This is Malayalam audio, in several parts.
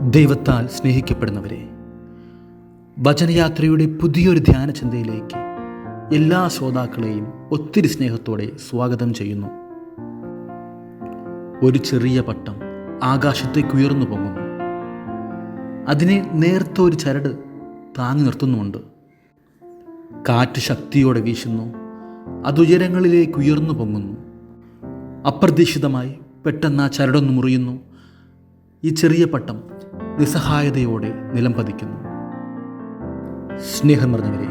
ദൈവത്താൽ സ്നേഹിക്കപ്പെടുന്നവരെ വചനയാത്രയുടെ പുതിയൊരു ധ്യാന ചിന്തയിലേക്ക് എല്ലാ ശ്രോതാക്കളെയും ഒത്തിരി സ്നേഹത്തോടെ സ്വാഗതം ചെയ്യുന്നു. ഒരു ചെറിയ പട്ടം ആകാശത്തേക്ക് ഉയർന്നു പൊങ്ങുന്നു. അതിനെ നേർത്ത ഒരു ചരട് താങ്ങി നിർത്തുന്നുമുണ്ട്. കാറ്റ് ശക്തിയോടെ വീശുന്നു. അതുയരങ്ങളിലേക്ക് ഉയർന്നു പൊങ്ങുന്നു. അപ്രതീക്ഷിതമായി പെട്ടെന്ന് ആ ചരടൊന്ന് മുറിയുന്നു. ഈ ചെറിയ പട്ടം നിസ്സഹായതയോടെ നിലം പതിക്കുന്നു സ്നേഹം നിറഞ്ഞവരെ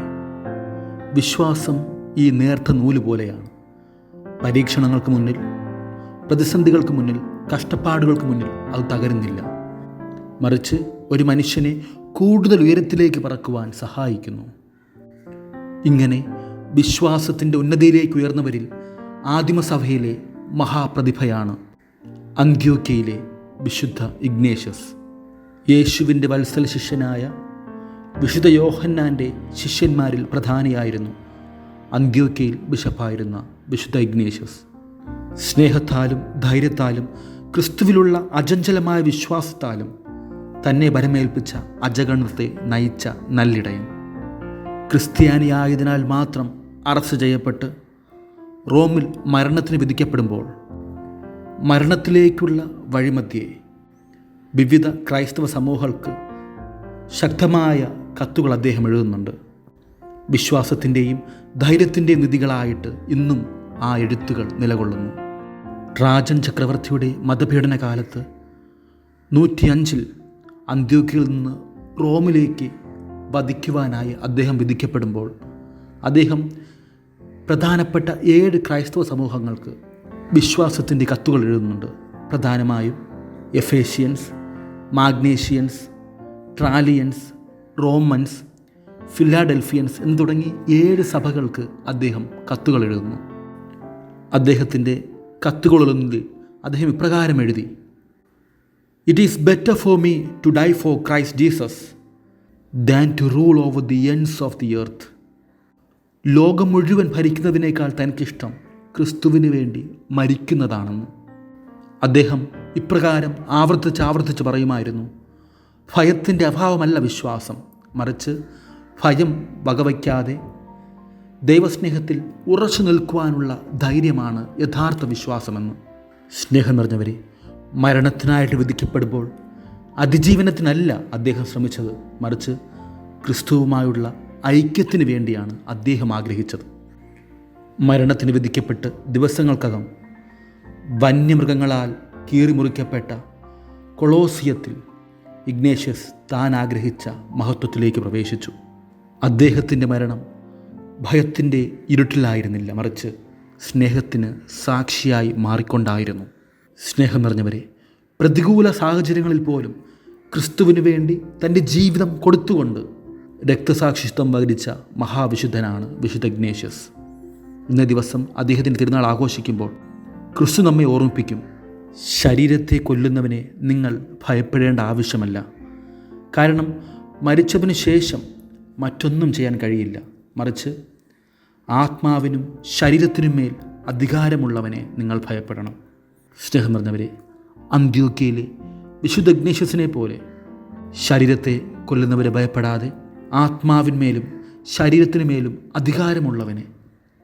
വിശ്വാസം ഈ നേർത്ത നൂൽ പോലെയാണ്. പരീക്ഷണങ്ങൾക്ക് മുന്നിൽ പ്രതിസന്ധികൾക്ക് മുന്നിൽ കഷ്ടപ്പാടുകൾക്ക് മുന്നിൽ അത് തകരുന്നില്ല. മറിച്ച് ഒരു മനുഷ്യനെ കൂടുതൽ ഉയരത്തിലേക്ക് പറക്കുവാൻ സഹായിക്കുന്നു. ഇങ്ങനെ വിശ്വാസത്തിന്റെ ഉന്നതിയിലേക്ക് ഉയർന്നവരിൽ ആദിമസഭയിലെ മഹാപ്രതിഭയാണ് അന്ത്യോക്കയിലെ വിശുദ്ധ ഇഗ്നേഷ്യസ്. യേശുവിന്റെ വത്സല ശിഷ്യനായ വിശുദ്ധ യോഹന്നാന്റെ ശിഷ്യന്മാരിൽ പ്രധാനിയായിരുന്നു. അന്ത്യോക്കയിൽ ബിഷപ്പായിരുന്ന വിശുദ്ധ ഇഗ്നേഷ്യസ്. സ്നേഹത്താലും ധൈര്യത്താലും ക്രിസ്തുവിലുള്ള അജഞ്ചലമായ വിശ്വാസത്താലും തന്നെ വരമേൽപ്പിച്ച അജഗണത്തെ നയിച്ച നല്ലിടയൻ. ക്രിസ്ത്യാനിയായതിനാൽ മാത്രം അറസ്റ്റ് ചെയ്യപ്പെട്ട് റോമിൽ മരണത്തിന് വിധിക്കപ്പെടുമ്പോൾ മരണത്തിലേക്കുള്ള വഴിമധ്യേ വിവിധ ക്രൈസ്തവ സമൂഹങ്ങൾക്ക് ശക്തമായ കത്തുകൾ അദ്ദേഹം എഴുതുന്നുണ്ട്. വിശ്വാസത്തിന്റെയും ധൈര്യത്തിന്റെയും നിധികളായിട്ട് ഇന്നും ആ എഴുത്തുകൾ നിലകൊള്ളുന്നു. രാജൻ ചക്രവർത്തിയുടെ മതപീഡന കാലത്ത് നൂറ്റിയഞ്ചിൽ അന്ത്യോക്കിയിൽ നിന്ന് റോമിലേക്ക് വധിക്കുവാനായി അദ്ദേഹം വിധിക്കപ്പെടുമ്പോൾ അദ്ദേഹം പ്രധാനപ്പെട്ട ഏഴ് ക്രൈസ്തവ സമൂഹങ്ങൾക്ക് വിശ്വാസത്തിന്റെ കത്തുകൾ എഴുതുന്നുണ്ട്. പ്രധാനമായും എഫേഷ്യൻസ് മാഗ്നേഷ്യൻസ് ട്രാലിയൻസ് റോമൻസ് ഫിലാഡൽഫിയൻസ് എന്ന് തുടങ്ങി ഏഴ് സഭകൾക്ക് അദ്ദേഹം കത്തുകൾ എഴുതുന്നു. അദ്ദേഹത്തിന്റെ കത്തുകളൊന്നിൽ അദ്ദേഹം ഇപ്രകാരം എഴുതി it is better for me to die for Christ Jesus than to rule over the ends of the earth ലോകം മുഴുവൻ ഭരിക്കുന്നതിനേക്കാൾ തനിക്കിഷ്ടം ക്രിസ്തുവിന് വേണ്ടി മരിക്കുന്നതാണെന്ന്. അദ്ദേഹം ഇപ്രകാരം ആവർത്തിച്ച് ആവർത്തിച്ച് പറയുമായിരുന്നു. ഭയത്തിന്റെ അഭാവമല്ല വിശ്വാസം. മറിച്ച് ഭയം വകവയ്ക്കാതെ ദൈവസ്നേഹത്തിൽ ഉറച്ചു നിൽക്കുവാനുള്ള ധൈര്യമാണ് യഥാർത്ഥ വിശ്വാസമെന്ന്. സ്നേഹം നിറഞ്ഞവരെ മരണത്തിനായിട്ട് വിധിക്കപ്പെടുമ്പോൾ അതിജീവനത്തിനല്ല അദ്ദേഹം ശ്രമിച്ചത്. മറിച്ച് ക്രിസ്തുവുമായുള്ള ഐക്യത്തിന് വേണ്ടിയാണ് അദ്ദേഹം ആഗ്രഹിച്ചത്. മരണത്തിന് വിധിക്കപ്പെട്ട് ദിവസങ്ങൾക്കകം വന്യമൃഗങ്ങളാൽ കീറിമുറിക്കപ്പെട്ട കൊളോസിയത്തിൽ ഇഗ്നേഷ്യസ് താൻ ആഗ്രഹിച്ച മഹത്വത്തിലേക്ക് പ്രവേശിച്ചു. അദ്ദേഹത്തിന്റെ മരണം ഭയത്തിന്റെ ഇരുട്ടിലായിരുന്നില്ല മറിച്ച് സ്നേഹത്തിന് സാക്ഷിയായി മാറിക്കൊണ്ടായിരുന്നു. സ്നേഹം നിറഞ്ഞവരെ പ്രതികൂല സാഹചര്യങ്ങളിൽ പോലും ക്രിസ്തുവിന് വേണ്ടി തന്റെ ജീവിതം കൊടുത്തുകൊണ്ട് രക്തസാക്ഷിത്വം വഹിച്ച മഹാവിശുദ്ധനാണ് വിശുദ്ധ ഇഗ്നേഷ്യസ്. ഇന്നേ ദിവസം അദ്ദേഹത്തിന്റെ തിരുനാൾ ആഘോഷിക്കുമ്പോൾ ക്രിസ്തു നമ്മെ ഓർമ്മിപ്പിക്കും. ശരീരത്തെ കൊല്ലുന്നവനെ നിങ്ങൾ ഭയപ്പെടേണ്ട ആവശ്യമല്ല. കാരണം മരിച്ചതിനു ശേഷം മറ്റൊന്നും ചെയ്യാൻ കഴിയില്ല. മറിച്ച് ആത്മാവിനും ശരീരത്തിനും മേൽ അധികാരമുള്ളവനെ നിങ്ങൾ ഭയപ്പെടണം. സ്നേഹം നിറഞ്ഞവരെ അന്ത്യോക്കയിലെ വിശുദ്ധ ഇഗ്നേഷ്യസിനെ പോലെ ശരീരത്തെ കൊല്ലുന്നവരെ ഭയപ്പെടാതെ ആത്മാവിന്മേലും ശരീരത്തിനുമേലും അധികാരമുള്ളവനെ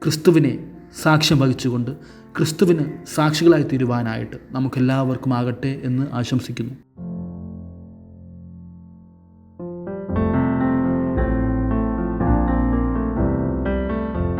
ക്രിസ്തുവിനെ സാക്ഷ്യം വഹിച്ചുകൊണ്ട് ക്രിസ്തുവിന് സാക്ഷികളായി തീരുവാനായിട്ട് നമുക്കെല്ലാവർക്കും ആകട്ടെ എന്ന് ആശംസിക്കുന്നു.